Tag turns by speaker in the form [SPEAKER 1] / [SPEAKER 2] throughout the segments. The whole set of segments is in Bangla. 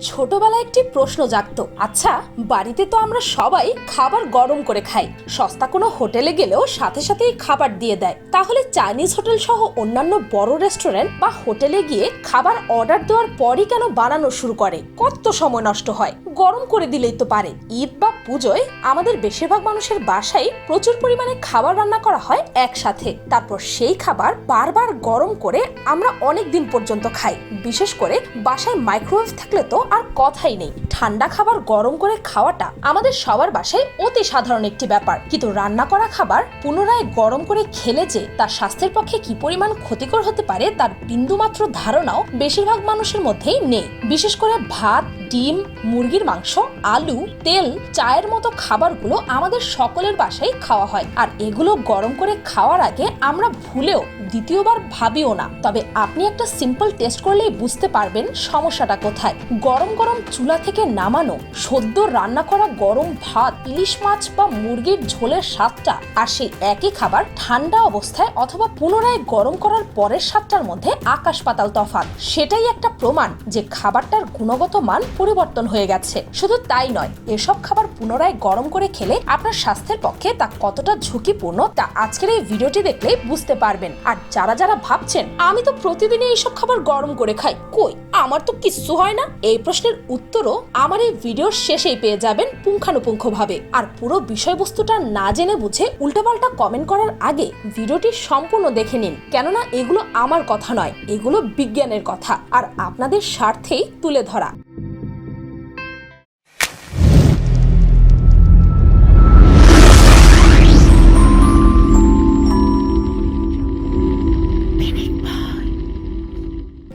[SPEAKER 1] ছোটবেলায় একটি প্রশ্ন জাগতো আচ্ছা বাড়িতে তো আমরা সবাই খাবার গরম করে খাই। সস্তা কোনো হোটেলে গেলেও সাথে সাথেই খাবার দিয়ে দেয়। তাহলে চাইনিজ হোটেল সহ অন্যান্য বড় রেস্টুরেন্ট বা হোটেলে গিয়ে খাবার অর্ডার দেওয়ার পরই কেন বানানো শুরু করে? কত সময় নষ্ট হয়? গরম করে দিলেই তো পারে। ঈদ বা পুজোয় আমাদের বেশিরভাগ মানুষের বাসায় প্রচুর পরিমাণে খাবার রান্না করা হয় একসাথে। তারপর সেই খাবার বারবার গরম করে আমরা অনেক দিন পর্যন্ত খাই। বিশেষ করে বাসায় মাইক্রোওয়েভ থাকলে তো আর কথাই নেই। ঠান্ডা খাবার গরম করে খাওয়াটা আমাদের সবার বাসায় অতি সাধারণ একটি ব্যাপার। কিন্তু রান্না করা খাবার পুনরায় গরম করে খেলে যে তার স্বাস্থ্যের পক্ষে কি পরিমাণ ক্ষতিকর হতে পারে তার বিন্দুমাত্র ধারণাও বেশিরভাগ মানুষের মধ্যেই নেই। বিশেষ করে ভাত, ডিম, মুরগির মাংস, আলু, তেল, চায়ের মতো খাবারগুলো আমাদের সকলের বাসায় খাওয়া হয়। আর এগুলো গরম করে খাওয়ার আগে আমরা ভুলেও দ্বিতীয়বার ভাবিও না। তবে আপনি একটা সিম্পল টেস্ট করলেই বুঝতে পারবেন সমস্যাটা কোথায়। গরম গরম চুলা থেকে নামানো, সদ্য রান্না করা গরম ভাত, ইলিশ মাছ বা মুরগির ঝোলের স্বাদটা আর সেই একই খাবার ঠান্ডা অবস্থায় অথবা পুনরায় গরম করার পরের স্বাদটার মধ্যে আকাশ পাতাল তফাৎ। সেটাই একটা প্রমাণ যে খাবারটার গুণগত মান পরিবর্তন হয়ে গেছে। শুধু তাই নয়, এসব খাবার পুনরায় গরম করে খেলে আপনার স্বাস্থ্যের পক্ষে তা কতটা ঝুঁকিপূর্ণ তা আজকের এই ভিডিওটি দেখলে বুঝতে পারবেন। আর যারা যারা ভাবছেন, আমি তো প্রতিদিনই এইসব খাবার গরম করে খাই, কই? আমার তো কিচ্ছু হয় না। এই প্রশ্নের উত্তরও আমার এই ভিডিওর শেষেই পেয়ে যাবেন পুঙ্খানুপুঙ্খভাবে। আর পুরো বিষয়বস্তুটা না জেনে বুঝে উল্টোপাল্টা কমেন্ট করার আগে ভিডিওটি সম্পূর্ণ দেখে নিন। কেননা এগুলো আমার কথা নয়, এগুলো বিজ্ঞানের কথা। আর আপনাদের স্বার্থেই তুলে ধরা।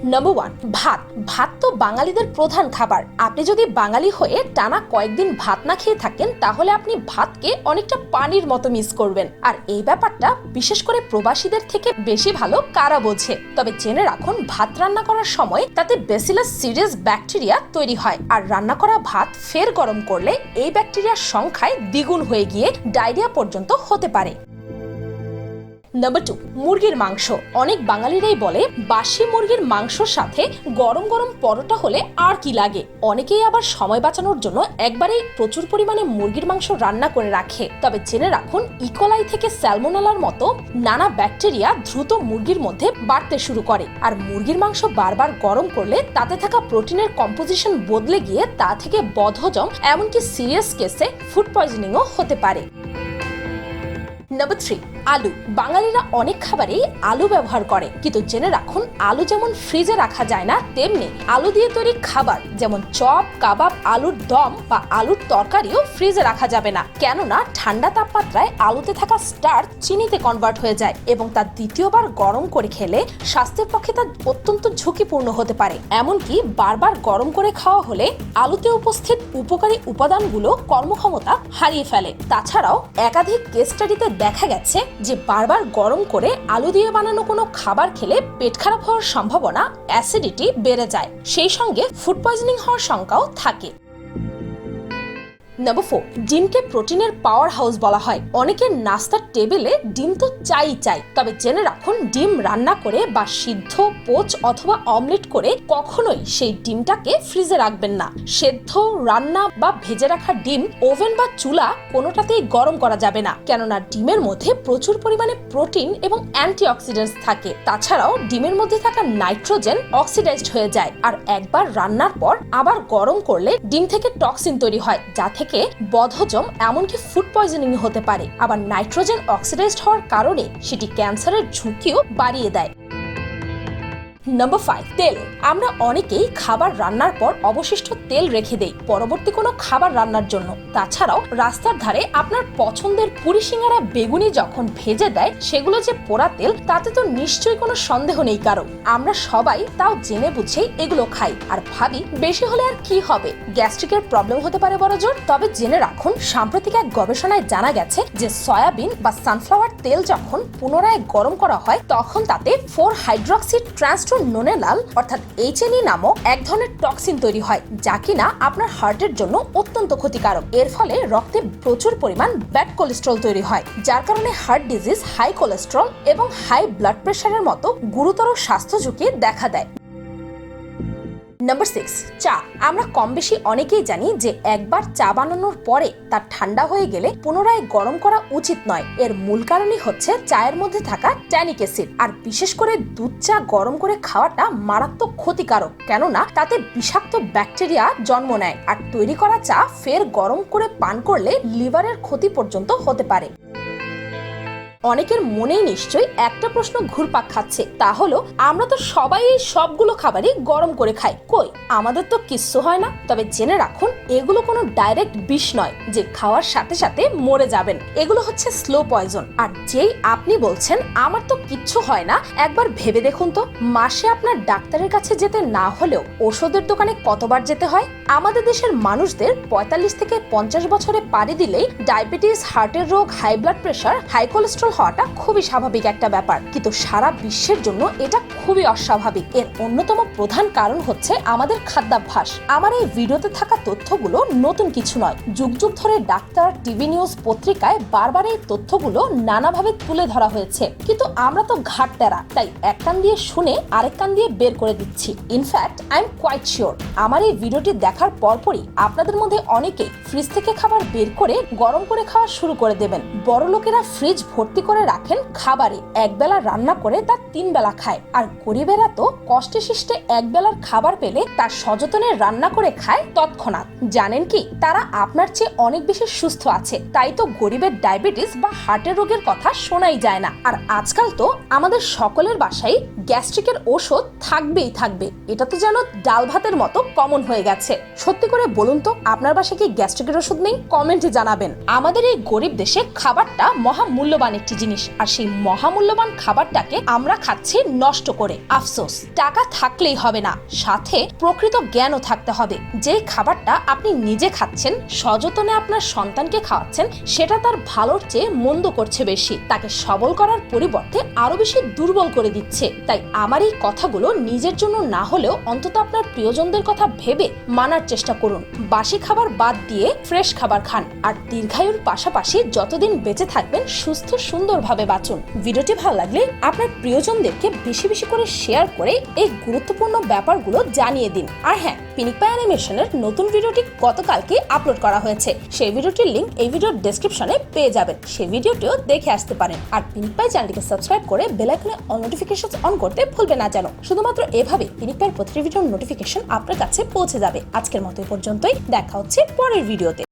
[SPEAKER 1] নাম্বার ওয়ান ভাত। ভাত তো বাঙালিদের প্রধান খাবার। আপনি যদি বাঙালি হয়ে টানা কয়েকদিন ভাত না খেয়ে থাকেন, তাহলে আপনি ভাতকে অনেকটা পানির মতো মিস করবেন। আর এই ব্যাপারটা বিশেষ করে প্রবাসীদের থেকে বেশি ভালো কারা বোঝে। তবে জেনে রাখুন, ভাত রান্না করার সময় তাতে বেসিলাস সিরিয়াস ব্যাকটেরিয়া তৈরি হয়। আর রান্না করা ভাত ফের গরম করলে এই ব্যাকটেরিয়ার সংখ্যায় দ্বিগুণ হয়ে গিয়ে ডায়রিয়া পর্যন্ত হতে পারে। নাম্বার টু মুরগির মাংস। অনেক বাঙালিরাই বলে, বাসি মুরগির মাংসর সাথে গরম গরম পরোটা হলে আর কি লাগে? অনেকেই আবার সময় বাঁচানোর জন্য একবারেই প্রচুর পরিমাণে মুরগির মাংস রান্না করে রাখে। তবে জেনে রাখুন ইকোলাই থেকে স্যালমোনালার মতো নানা ব্যাকটেরিয়া দ্রুত মুরগির মধ্যে বাড়তে শুরু করে। আর মুরগির মাংস বারবার গরম করলে তাতে থাকা প্রোটিনের কম্পোজিশন বদলে গিয়ে তা থেকে বদহজম, এমনকি সিরিয়াস কেসে ফুড পয়জনিংও হতে পারে। নাম্বার থ্রি আলু। বাঙালিরা অনেক খাবারেই আলু ব্যবহার করে। কিন্তু জেনে রাখুন, আলু যেমন ফ্রিজে রাখা যায় না, তেমনি আলু দিয়ে তৈরি খাবার, যেমন চপ, কাবাব, আলুর দম বা আলুর তরকারিও ফ্রিজে রাখা যাবে না। কেননা ঠান্ডা তাপমাত্রায় আলুতে থাকা স্টার চিনিতে কনভার্ট হয়ে যায় এবং তা দ্বিতীয়বার গরম করে খেলে স্বাস্থ্যের পক্ষে তা অত্যন্ত ঝুঁকিপূর্ণ হতে পারে। এমনকি বারবার গরম করে খাওয়া হলে আলুতে উপস্থিত উপকারী উপাদানগুলো কর্মক্ষমতা হারিয়ে ফেলে। তাছাড়াও একাধিক কেস স্টাডিতে দেখা গেছে যে বারবার গরম করে আলু দিয়ে বানানো কোনো খাবার খেলে পেট খারাপ হওয়ার সম্ভাবনা অ্যাসিডিটি বেড়ে যায়। সেই সঙ্গে ফুড পয়জনিং হওয়ার শঙ্কাও থাকে। নাম্বার ফোর ডিমকে প্রোটিনের পাওয়ার হাউস বলা হয়। অনেকের নাস্তার টেবিলে ডিম তো চাই চাই। তবে জেনে রাখুন, ডিম রান্না করে বা সিদ্ধ পোচ অথবা অমলেট করে কখনোই সেই ডিমটাকে ফ্রিজে রাখবেন না। সেদ্ধ, রান্না বা ভেজে রাখা ডিম ওভেন বা চুলা কোনোটাতেই গরম করা যাবে না। কেননা ডিমের মধ্যে প্রচুর পরিমাণে প্রোটিন এবং অ্যান্টিঅক্সিডেন্টস থাকে। তাছাড়াও ডিমের মধ্যে থাকা নাইট্রোজেন অক্সিডাইজড হয়ে যায়। আর একবার রান্নার পর আবার গরম করলে ডিম থেকে টক্সিন তৈরি হয়, যা থেকে বদহজম এমনকি ফুড পয়জনিং হতে পারে। আবার নাইট্রোজেন অক্সিডাইজড হওয়ার কারণে সেটি ক্যান্সারের ঝুঁকিও বাড়িয়ে দেয়। নাম্বার ফাইভ তেল। আমরা অনেকেই খাবার রান্নার পর অবশিষ্ট তেল রেখে দেই পরবর্তী কোনো খাবার রান্নার জন্য। তাছাড়াও রাস্তার ধারে আপনার পছন্দের পুরি সিঙ্গারা বেগুনি যখন ভেজে দেয়, সেগুলো যে পোড়া তেল, তাতে তো নিশ্চয়ই কোনো সন্দেহ নেই কারও। আমরা সবাই তাও জেনে বুঝেই এগুলো খাই। আর ভাবি, বেশি হলে আর কি হবে? গ্যাস্ট্রিকের প্রবলেম হতে পারে বড় জোর। তবে জেনে রাখুন, সাম্প্রতিক এক গবেষণায় জানা গেছে যে সয়াবিন বা সানফ্লাওয়ার তেল যখন পুনরায় গরম করা হয়, তখন তাতে ফোর হাইড্রক্সি ট্রান্সট্রোনোনেলাল অর্থাৎ এইচএনই নামক এক ধরনের টক্সিন তৈরি হয়, যা কিনা আপনার হার্টের জন্য অত্যন্ত ক্ষতিকারক। এর ফলে রক্তে প্রচুর পরিমাণ ব্যাড কোলেস্ট্রল তৈরি হয়, যার কারণে হার্ট ডিজিজ হাই কোলেস্ট্রল এবং হাই ব্লাড প্রেশারের মতো গুরুতর স্বাস্থ্য ঝুঁকি দেখা দেয়। নাম্বার সিক্স চা। আমরা কম বেশি অনেকেই জানি যে একবার চা বানানোর পরে তা ঠান্ডা হয়ে গেলে পুনরায় গরম করা উচিত নয়। এর মূল কারণই হচ্ছে চায়ের মধ্যে থাকা ট্যানিক অ্যাসিড আর বিশেষ করে দুধ চা গরম করে খাওয়াটা মারাত্মক ক্ষতিকারক। কেননা তাতে বিষাক্ত ব্যাকটেরিয়া জন্ম নেয়। আর তৈরি করা চা ফের গরম করে পান করলে লিভারের ক্ষতি পর্যন্ত হতে পারে। অনেকের মনেই নিশ্চয়ই একটা প্রশ্ন ঘুরপাক খাচ্ছে। তা হলো, আমরা তো সবাই এই সবগুলো খাবারই গরম করে খাই। কই? আমাদের তো কিচ্ছু হয় না। তবে জেনে রাখুন, এগুলো কোনো ডাইরেক্ট বিষ নয়, যে খাওয়ার সাথে সাথে মরে যাবেন। এগুলো হচ্ছে স্লো পয়জন। আর যেই আপনি বলছেন, আমার তো কিচ্ছু হয় না, একবার ভেবে দেখুন তো। মাসে আপনার ডাক্তারের কাছে যেতে না হলেও ওষুধের দোকানে কতবার যেতে হয়? আমাদের দেশের মানুষদের পঁয়তাল্লিশ থেকে পঞ্চাশ বছরে পাড়ি দিলেই ডায়াবেটিস, হার্টের রোগ, high blood pressure, high cholesterol হওয়াটা খুবই স্বাভাবিক একটা ব্যাপার। কিন্তু সারা বিশ্বের জন্য এটা খুবই অস্বাভাবিক। এর অন্যতম প্রধান কারণ হচ্ছে আমাদের খাদ্যাভ্যাস। আমার এই ভিডিওতে থাকা তথ্যগুলো নতুন কিছু নয়। যুগ যুগ ধরে ডাক্তার, টিভি নিউজ পত্রিকায় বারবার এই তথ্যগুলো নানাভাবে তুলে ধরা হয়েছে। কিন্তু আমরা তো ঘাটতেরা তাই এক কান দিয়ে শুনে আরেক কান দিয়ে বের করে দিচ্ছি। In fact I am quite sure আমার এই ভিডিওটি দেখার পরপরই আপনাদের মধ্যে অনেকেই ফ্রিজ থেকে খাবার বের করে গরম করে খাওয়া শুরু করে দেবেন। বড় লোকেরা ফ্রিজ ভর্তি করে রাখেন খাবারে। একবেলা রান্না করে তার তিন বেলা খায়। আর গরিবেরা তো কষ্টে শিষ্টে এক বেলার খাবার পেলে তার সযতনে রান্না করে খায় তৎক্ষণাৎ। জানেন কি, তারা আপনার চেয়ে অনেক বেশি সুস্থ আছে। তাই তো গরিবের ডায়াবেটিস বা হার্টের রোগের কথা শোনাই যায় না। আর আজকাল তো আমাদের সকলের বাসায় গ্যাস্ট্রিকের ওষুধ থাকবেই থাকবে। এটা তো যেন ডাল ভাতের মতো কমন হয়ে গেছে। সত্যি করে বলুন তো, আপনার বাসায় কি গ্যাস্ট্রিকের ওষুধ নেই? কমেন্টে জানাবেন। আমাদের এই গরিব দেশে খাবারটা মহা মূল্যবান একটি জিনিস আর সেই মহামূল্যবান খাবারটাকে আমরা খাচ্ছি নষ্ট করে। আফসোস, টাকা থাকলেই হবে না। সাথে প্রকৃত জ্ঞানও থাকতে হবে। যে খাবারটা আপনি নিজে খাচ্ছেন, সযতনে আপনার সন্তানকে খাওয়াচ্ছেন, সেটা তার ভালোর চেয়ে মন্দ করছে বেশি। তাকে সবল করার পরিবর্তে আরও বেশি দুর্বল করে দিচ্ছে। তাই আমার এই কথাগুলো নিজের জন্য না হলেও অন্তত আপনার প্রিয়জনদের কথা ভেবে মানার চেষ্টা করুন। বাসি খাবার বাদ দিয়ে ফ্রেশ খাবার খান। আর দীর্ঘায়ুর পাশাপাশি যতদিন বেঁচে থাকবেন, সুস্থ সুন্দরভাবে বাঁচুন। ভিডিওটি ভালো লাগলে আপনার প্রিয়জনদেরকে বেশি বেশি করে শেয়ার করে এই গুরুত্বপূর্ণ ব্যাপারগুলো জানিয়ে দিন। আর হ্যাঁ পিনিকপা অ্যানিমেশনের নতুন ভিডিওটি গতকালকে আপলোড করা হয়েছে। সেই ভিডিওটির লিঙ্ক এই ভিডিওর ডেসক্রিপশনে পেয়ে যাবেন। সেই ভিডিওটিও দেখে আসতে পারেন। আর পিনিকপাই চ্যানেলটিকে সাবস্ক্রাইব করে বেল আইকনে অল নোটিফিকেশন অন করতে ভুলবে না যেন। শুধুমাত্র এভাবে পিনিকপাইয়ের প্রতিটি ভিডিওর নোটিফিকেশন আপনার কাছে পৌঁছে যাবে। আজকের মতো এই পর্যন্তই। দেখা হচ্ছে পরের ভিডিওতে।